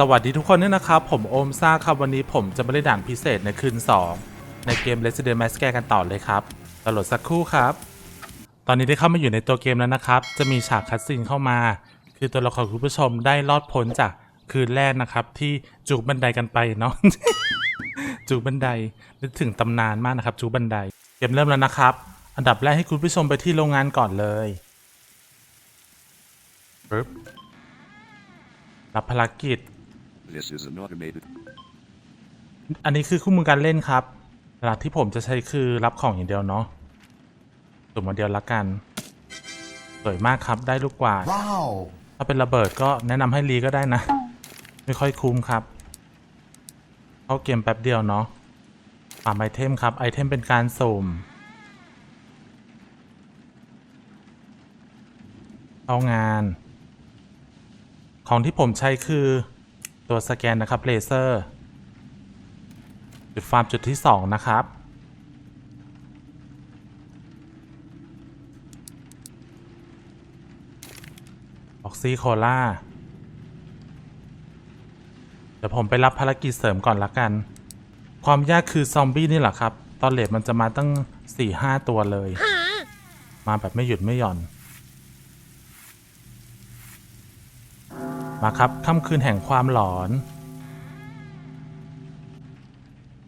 สวัสดีทุกคนด้วยนะครับ ผมโอมซ่าครับ วันนี้ผมจะมาเล่นด่านพิเศษในคืน 2 ในเกม Resident Mask กันต่อเลยครับตลดสักครู่ครับ ตอนนี้ได้เข้ามาอยู่ในตัวเกมแล้วนะครับ จะมีฉากคัดซีนเข้ามา คือตัวละครคุณผู้ชมได้รอดพ้นจากคืนแรกนะครับ ที่จูบบันไดกันไปเนาะจูบบันไดนึกถึงตำนานมากนะครับจูบบันไดเกมเริ่มแล้วนะครับ อันดับแรกให้คุณผู้ชมไปที่โรงงานก่อนเลยปึ๊บรับภารกิจ This is an automated. อันนี้คือคู่มือการเล่นครับ หลักที่ผมจะใช้คือรับของอย่างเดียวเนาะสุ่มมาเดียวละกัน สวยมากครับ ได้ลูกกวาด Wow. ถ้าเป็นระเบิดก็แนะนำให้รีก็ได้นะ ไม่ค่อยคุ้มครับ เข้าเกมแป๊บเดียวเนาะฟาร์มไอเทมครับ ไอเทมเป็นการสุ่มเข้างาน ของที่ผมใช้คือ ตัวสแกนนะครับเลเซอร์ จุดฟาร์มจุดที่ 2 นะครับ ออกซิโคล่าเดี๋ยวผมไปรับภารกิจเสริมก่อนละกัน ความยากคือซอมบี้นี่แหละครับ ตอนเลดมันจะมาตั้ง 4-5 ตัวเลย มาแบบไม่หยุดไม่หย่อน มาครับค่ำคืนแห่งความหลอน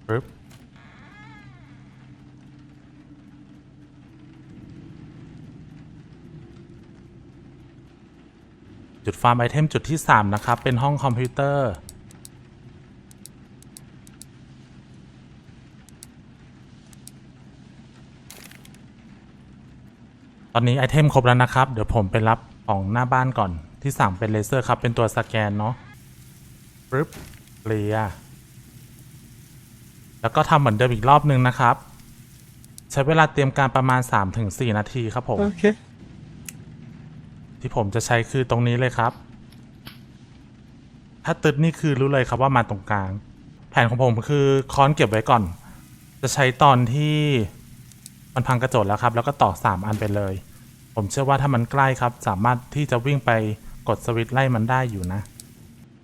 ปึ๊บจุดฟาร์มไอเทมจุดที่ 3 นะครับ เป็นห้องคอมพิวเตอร์ ตอนนี้ไอเทมครบแล้วนะครับ เดี๋ยวผมไปรับของหน้าบ้านก่อน ที่สั่งเป็นเลเซอร์ครับ เป็นตัวสแกนเนาะปึ๊บเคลียร์แล้วก็ทำเหมือนเดิมอีกรอบหนึ่งนะครับ ใช้เวลาเตรียมการประมาณ 3-4 นาทีครับผม Okay. ที่ผมจะใช้คือตรงนี้เลยครับ ถ้าตึดนี่คือรู้เลยครับว่ามาตรงกลาง แผนของผมคือค้อนเก็บไว้ก่อน จะใช้ตอนที่มันพังกระจกแล้วครับ แล้วก็ต่อ 3 อันไปเลยผมเชื่อว่าถ้ามันใกล้ครับ สามารถที่จะวิ่งไป กดสวิตช์ไล่มันได้อยู่นะ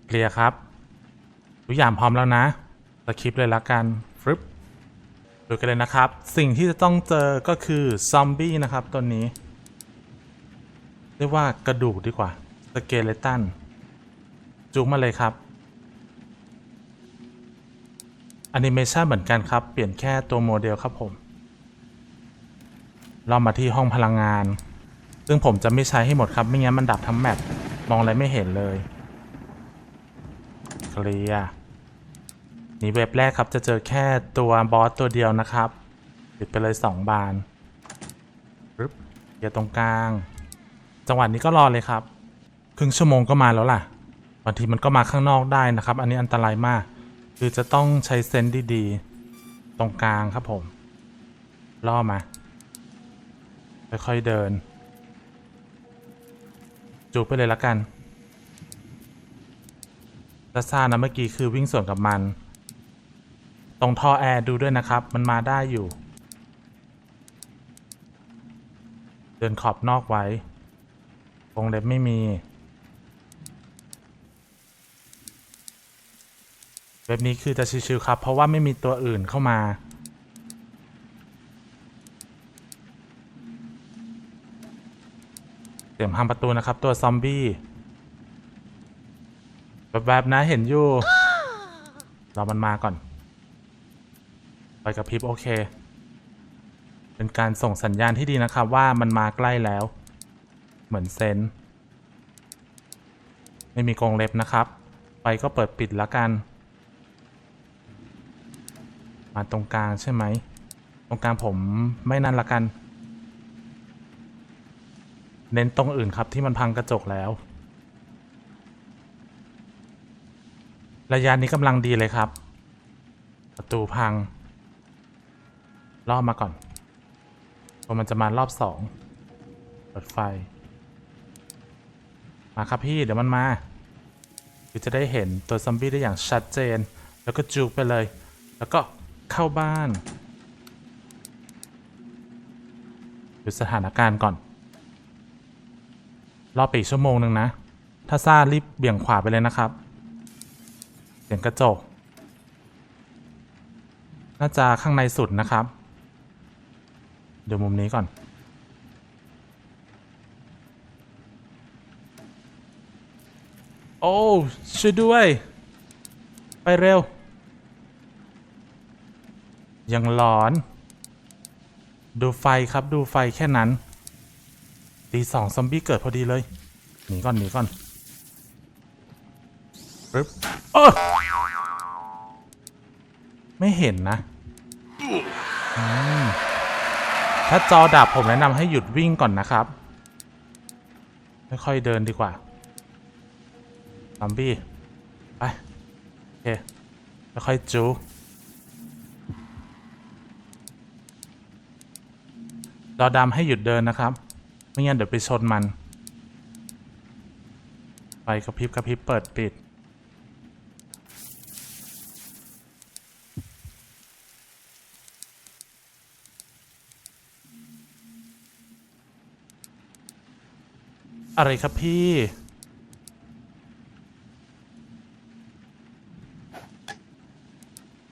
เคลียร์ครับทุกอย่างพร้อมแล้วนะสคริปเลยละกันฟึบดูกันเลยนะครับ สิ่งที่จะต้องเจอก็คือซอมบี้นะครับตัวนี้ เรียกว่ากระดูกดีกว่าสเกเลตันจุกมาเลยครับแอนิเมชันเหมือนกันครับ เปลี่ยนแค่ตัวโมเดลครับผม เรามาที่ห้องพลังงาน ซึ่งผมจะไม่ใช้ให้หมดครับ ไม่งั้นมันดับทั้งแมป มองอะไรไม่เห็นเลย เคลียร์นี่เว็บแรกครับจะเจอแค่ตัวบอสตัวเดียวนะครับ ปิดไปเลย 2 บานปึ๊บเคลียร์ตรงกลาง จังหวะนี้ก็รอเลยครับ ครึ่งชั่วโมงก็มาแล้วล่ะ บางทีมันก็มาข้างนอกได้นะครับ อันนี้อันตรายมาก คือจะต้องใช้เซนส์ดีๆ ตรงกลางครับผม ล่อมา ค่อยๆเดิน จูบไปเลยละกันซาซานะเมื่อกี้คือวิ่งสวนกับมัน ตรงท่อแอร์ดูด้วยนะครับ มันมาได้อยู่ เดินขอบนอกไว้วงเล็บไม่มี เว็บนี้คือจะชิวๆครับ เพราะว่าไม่มีตัวอื่นเข้ามา สียมทำประตูนะครับ ตัวซอมบี้แบบๆนะเห็นอยู่ เรามันมาก่อน ไปกับพิบโอเค เป็นการส่งสัญญาณที่ดีนะครับ ว่ามันมาใกล้แล้ว เหมือนเซนไม่มีกรงเล็บนะครับไฟก็เปิดปิดแล้วกัน มาตรงกลางใช่ไหม ตรงกลางผมไม่นั่นละกัน เน้นตรงอื่นครับที่มันพังกระจกแล้ว ระยะนี้กำลังดีเลยครับ ประตูพังล่อมาก่อนพราะมันจะมารอบสองเปิดไฟ มาครับพี่เดี๋ยวมันมาคือจะได้เห็นตัวซอมบี้ได้อย่างชัดเจน แล้วก็จูกไปเลย แล้วก็เข้าบ้านดูสถานการณ์ก่อน รอไปอีกชั่วโมงหนึ่งนะ ถ้าซ่ารีบเบี่ยงขวาไปเลยนะครับ เสียงกระจก น่าจะข้างในสุดนะครับ เดี๋ยวมุมนี้ก่อน โอ้ช่วยด้วย ไปเร็ว ยังหลอน ดูไฟครับดูไฟแค่นั้น ตีสองซอมบี้เกิดพอดีเลย หนีก่อนหนีก่อนปึ๊บเออไม่เห็นนะ ถ้าจอดับผมแนะนำให้หยุดวิ่งก่อนนะครับ ไม่ค่อยเดินดีกว่าซอมบี้ ไปโอเคค่อยจูจอดำให้หยุดเดินนะครับ ไม่งั้นเดี๋ยวไปชนมันไฟกระพริบกระพริบเปิดปิด อะไรครับพี่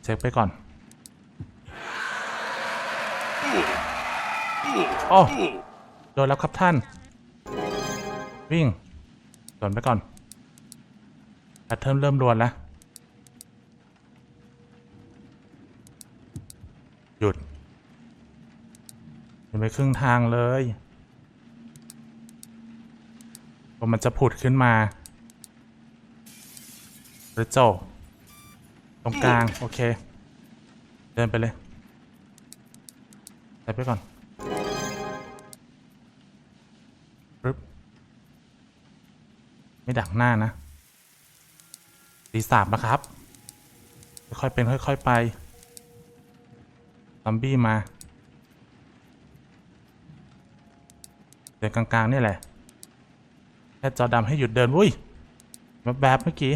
เช็คไปก่อนโอ้ โดนแล้วครับท่าน วิ่งสวนไปก่อนแพทเทิร์นเริ่มรวนแล้ว หยุดยังไปครึ่งทางเลยว่ามันจะผุดขึ้นมาหรือโจตรงกลาง โอเค เดินไปเลยใส่ไปก่อน ไม่ดักหน้านะตีสามนะครับ ค่อยๆเป็นค่อย ๆ ไปซอมบี้มาเดินกลางๆนี่แหละ แค่จอดำให้หยุดเดินวุ้ยแบบแบบๆเมื่อกี้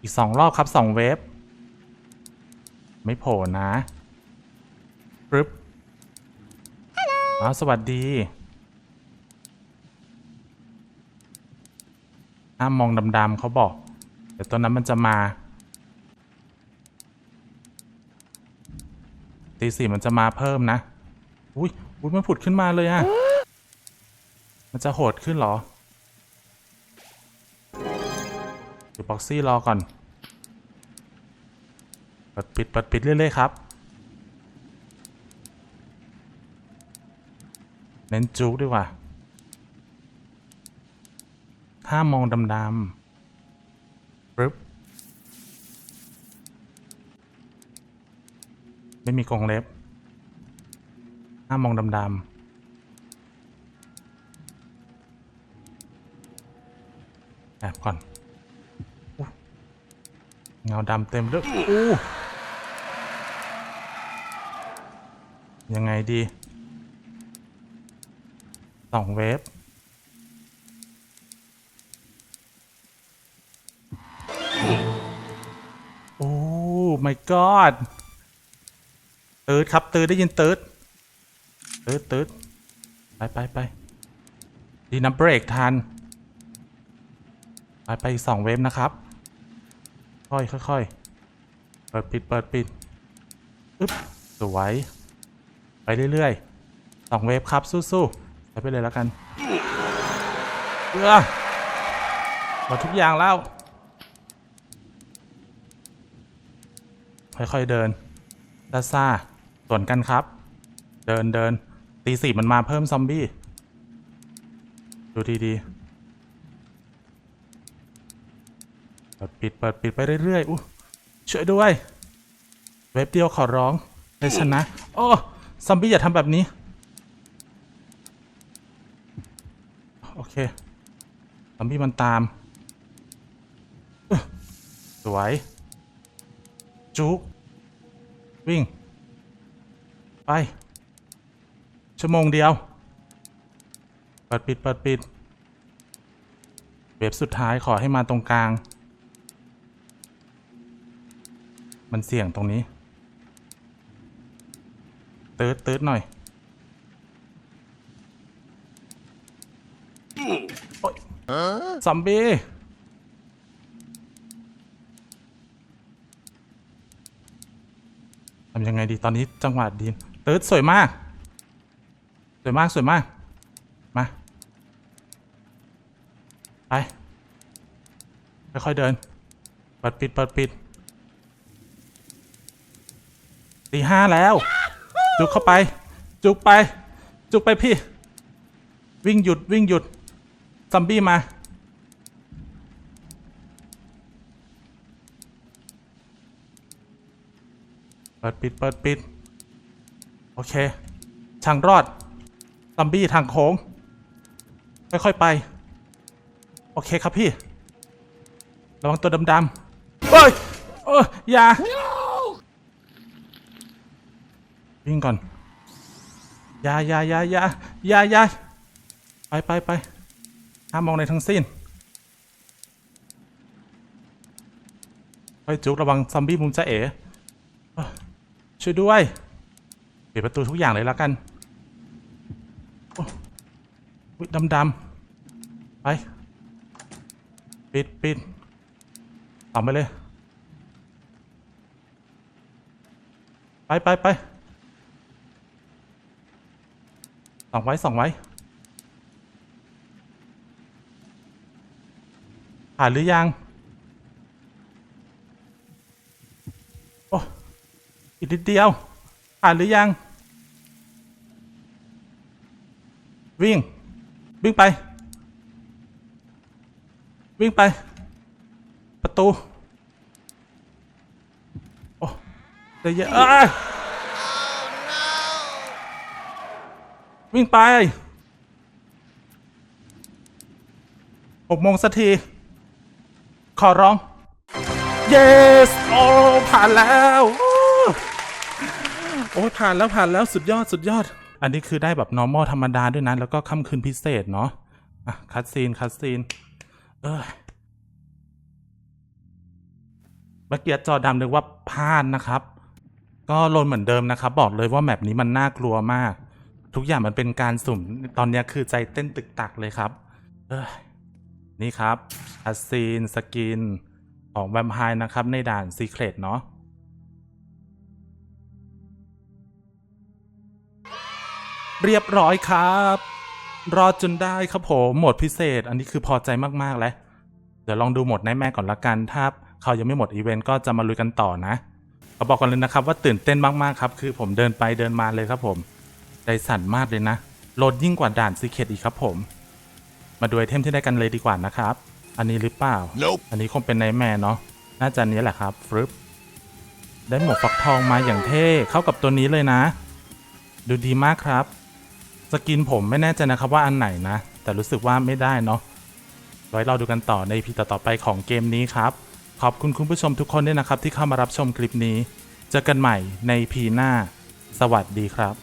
อีกสองรอบครับสองเวฟ ไม่โผล่นะปึ๊บอ๋อสวัสดี ห้ามมองดำๆเขาบอก เดี๋ยวตอนนั้นมันจะมาตีสี่มันจะมาเพิ่มนะ อุ้ยอุ้ยมันผุดขึ้นมาเลยอะมันจะโหดขึ้นหรอเดี๋ยวบ็อกซี่รอก่อน เปิดปิดเปิดปิดเรื่อยๆครับ เน้นจุกดีกว่า ห้ามมองดำๆปึ๊บไม่มีกรงเล็บ ห้ามมองดำๆแอบก่อนเงาดำเต็มเลยอู้ยังไงดีสองเวฟ my god ตืดครับตืดได้ยินตืดตืดตืดไปไปไปดีนะเบรกทัน ไปไปอีกสองเวฟนะครับค่อยค่อยค่อยเปิดปิดเปิดปิดอึ๊บสวย ไปเรื่อยๆสองเวฟครับสู้ๆไปไปเลยแล้วกันเออหมดทุกอย่างแล้ว ค่อยๆเดินซาซาสวนกันครับ เดินเดินตีสี่มันมาเพิ่มซอมบี้ ดูดีๆเปิดปิดเปิดปิดไปเรื่อยๆอู้ช่วยด้วย เว็บเดียวขอร้องเลยชนะโอ้ซอมบี้อย่าทำแบบนี้ โอเคซอมบี้มันตาม สวย จุกวิ่ง ไป ชั่วโมงเดียว เปิดปิดเปิดปิดเว็บสุดท้ายขอให้มาตรงกลาง มันเสี่ยงตรงนี้ตืดตืดหน่อยโอ๊ยซอมบี้ ทำยังไงดีตอนนี้จังหวะดีเติร์ดสวยมาก สวยมากสวยมาก มา ไปค่อยๆเดิน เปิดปิดเปิดปิดตีห้าแล้ว จุกเข้าไป จุกไป จุกไปพี่ วิ่งหยุดวิ่งหยุดซอมบี้มา ปิดปิดเปิดปิด โอเค ทางรอดซอมบี้ทางโค้ง ค่อยๆไป โอเคครับพี่ ระวังตัวดำๆเฮ้ยเอออย่า วิ่งก่อน อย่าอย่าอย่าอย่าอย่าอย่าไปไปไปห้ามมองในทั้งสิ้นเฮ้ยจุกระวังซอมบี้มุมจะเอ๋เอ ช่วยด้วยปิดประตูทุกอย่างเลยแล้วกันโอ้อุ๊ยดำๆไปปิดปิดต่อไปเลย ไปไปไปส่องไว้ส่องไว้ผ่านหรือยัง โอ้ อีกนิดเดียว ผ่านหรือยัง วิ่ง วิ่งไป วิ่งไป ประตู โอ้เดี๋ยเยอะเอ้ยวิ่งไปหกโมงสักที ขอร้อง yes โอ้ผ่านแล้ว โอ้ยผ่านแล้วผ่านแล้วสุดยอดสุดยอด อันนี้คือได้แบบ normal ธรรมดาด้วยนะ แล้วก็ค่ำคืนพิเศษเนาะอะคัดซีนคัดซีน เออเมื่อกี้จอดำนึกว่าพลาดนะครับ ก็ลนเหมือนเดิมนะครับ บอกเลยว่าแมปนี้มันน่ากลัวมาก ทุกอย่างมันเป็นการสุ่ม ตอนนี้คือใจเต้นตึกตักเลยครับ เออนี่ครับคัสซีนสกินของแวมไพร์นะครับ ในด่านซีเครตเนาะ เรียบร้อยครับ รอดจนได้ครับผมโหมดพิเศษ อันนี้คือพอใจมากๆแล้ว เดี๋ยวลองดูโหมดในแม่ก่อนละกันถ้าเขายังไม่หมดอีเวนต์ก็จะมาลุยกันต่อนะก็บอกกันเลยนะครับว่าตื่นเต้นมากๆครับ คือผมเดินไปเดินมาเลยครับผมใจสั่นมากเลยนะโหลดยิ่งกว่าด่านซีเคดอีกครับผม มาดูไอเทมที่ได้กันเลยดีกว่านะครับ อันนี้หรือเปล่า Nope. อันนี้คงเป็นไนแมนเนาะน่าจะอันนี้แหละครับฟรึบได้หมวกฟักทองมาอย่างเท่เข้ากับตัวนี้เลยนะ ดูดีมากครับ สกินผมไม่แน่ใจนะครับว่าอันไหนนะ แต่รู้สึกว่าไม่ได้เนาะไว้เราดูกันต่อในพีต่อๆไปของเกมนี้ครับ ขอบคุณคุณผู้ชมทุกคนด้วยนะครับที่เข้ามารับชมคลิปนี้ เจอกันใหม่ในพีหน้า สวัสดีครับ